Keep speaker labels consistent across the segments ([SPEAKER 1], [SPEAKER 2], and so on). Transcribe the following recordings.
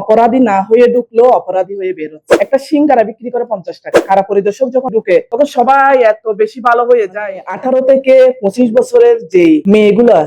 [SPEAKER 1] অপরাধী না হয়ে ঢুকলো অপরাধী হয়ে বেরোচ্ছে একটা সিঙ্গারা বিক্রি করে পঞ্চাশ টাকা। কারা পরিদর্শক যখন ঢুকে, তখন সবাই এত বেশি ভালো হয়ে যায়। আঠারো থেকে পঁচিশ বছরের যে মেয়েগুলা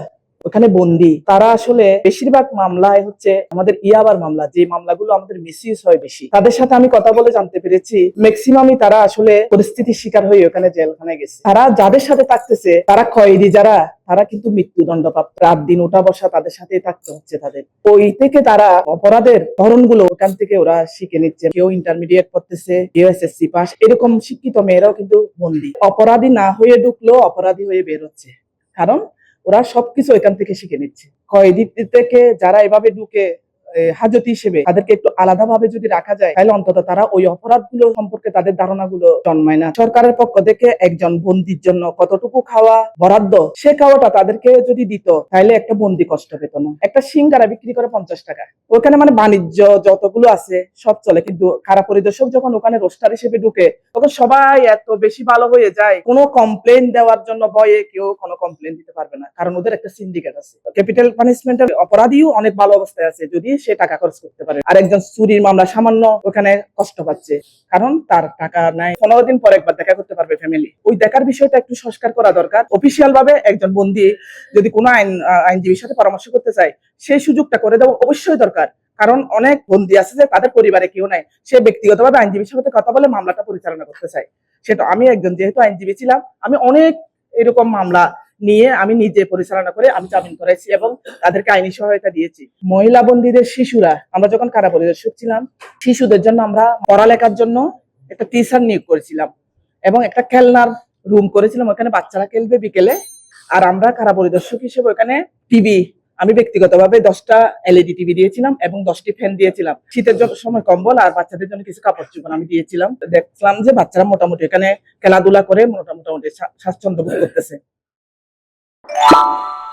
[SPEAKER 1] ওখানে বন্দি। তারা আসলে বেশিরভাগ মামলায় হচ্ছে আমাদের ইয়াবার মামলা, যে মামলাগুলো আমাদের মিসইউজ হয় বেশি। তাদের সাথে আমি কথা বলে জানতে পেরেছি ম্যাক্সিমামই তারা আসলে পরিস্থিতির শিকার হয়ে ওখানে জেলখানায় গেছে। তারা যাদের সাথে থাকতেছে, তারা কয়েদি যারা, তারা কিন্তু মৃত্যুদণ্ড প্রাপ্ত রাত দিন ওঠা বসা তাদের সাথেই থাকতে হচ্ছে তাদের। ওই থেকে তারা অপরাধের ধরনগুলো ওখান থেকে ওরা শিখে নিচ্ছে। কেউ ইন্টারমিডিয়েট করতেছে, কেউ এসএসসি পাস এরকম শিক্ষিত মেয়েরাও কিন্তু বন্দী। অপরাধী না হয়ে ঢুকলো অপরাধী হয়ে বের হচ্ছে। কারণ ওরা সবকিছু এখান থেকে শিখে নিচ্ছে। কয়েদি থেকে যারা এভাবে ঢুকে হাজতি হিসেবে তাদেরকে একটু আলাদা ভাবে যদি রাখা যায়, তাহলে অন্তত তারা ওই অপরাধগুলো সম্পর্কে তাদের ধারণাগুলো জন্মায় না। সরকারের পক্ষ থেকে একজন বন্দির জন্য কতটুকু খাওয়া বরাদ্দ, সে খাওয়াটা তাদেরকে যদি দিত, তাহলে একটা বন্দি কষ্ট পেত না। একটা সিঙ্গারা বিক্রি করে পঞ্চাশ টাকা। ওখানে মানে বাণিজ্য যতগুলো আছে, সব চলে। কিন্তু কারা পরিদর্শক যখন ওখানে রোস্টার হিসেবে ঢুকে, তখন সবাই এত বেশি ভালো হয়ে যায়। কোনো কমপ্লেন দেওয়ার জন্য ভয়ে কেউ কোনো কমপ্লেন দিতে পারবে না। কারণ ওদের একটা সিন্ডিকেট আছে। ক্যাপিটাল পানিশমেন্টের অপরাধীও অনেক ভালো অবস্থায় আছে। যদি সে টাকা খরচ করতে পারে। আর একজন চুরির মামলা সামান্য ওখানে কষ্ট পাচ্ছে, কারণ তার টাকা নাই। পনেরো দিন পর একবার দেখা করতে পারবে ফ্যামিলি ওই দেখার বিষয়টা একটু সংস্কার করা দরকার। অফিসিয়াল ভাবে একজন বন্দি যদি কোনো আইন আইনজীবীর সাথে পরামর্শ করতে চায় সেই সুযোগটা করে দেওয়া অবশ্যই দরকার। কারণ অনেক বন্দি আছে যে তাদের পরিবারে কেউ নাই। সে ব্যক্তিগতভাবে আইনজীবীর সাথে কথা বলে মামলাটা পরিচালনা করতে চায়। সেটা আমি একজন যেহেতু আইনজীবী ছিলাম, আমি অনেক এরকম মামলা নিয়ে আমি নিজে পরিচালনা করে আমি জামিন করাইছি এবং তাদেরকে আইনি সহায়তা দিয়েছি। মহিলা বন্দীদের শিশুরা, আমরা যখন কারা পরিদর্শক ছিলাম, শিশুদের জন্য আমরা পড়ালেখার জন্য একটা টিচার নিয়োগ করেছিলাম এবং একটা খেলনার রুম করেছিলাম, ওখানে বাচ্চারা খেলবে বিকেলে। আর আমরা কারা পরিদর্শক হিসেবে ওখানে টিভি আমি ব্যক্তিগতভাবে দশটা এলইডি টিভি দিয়েছিলাম এবং দশটি ফ্যান দিয়েছিলাম। শীতের সময় কম্বল আর বাচ্চাদের জন্য কিছু কাপড় চোপড় আমি দিয়েছিলাম। দেখলাম যে বাচ্চারা মোটামুটি এখানে খেলাধুলা করে মোটামুটি স্বাচ্ছন্দ্য করতেছে। Yeah.